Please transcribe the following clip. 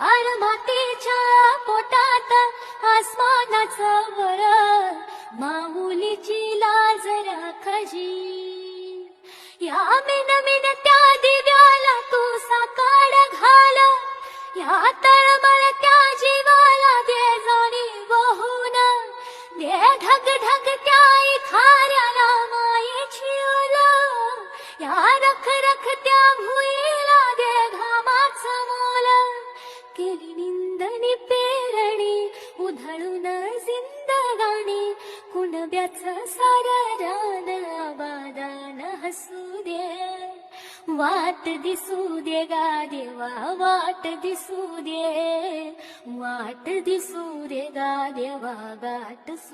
अर मातीच्या पोटात आसमानाचा वर माऊलीची लाज राखजी या मिन मिन त्या दिव्याला तू साकाड घाल या तळमळ त्या जीवाला दे जाणी वाहून. दे ढग ढग त्या खाऱ्याला मायेची ओल या रख रख त्या भुई उधळून जिंदगाणी कुणब्याच सार रान आबादान हसू दे वाट दिसू दे गा देवा वाट दिसू दे वाट दिसू दे गा देवा गाठ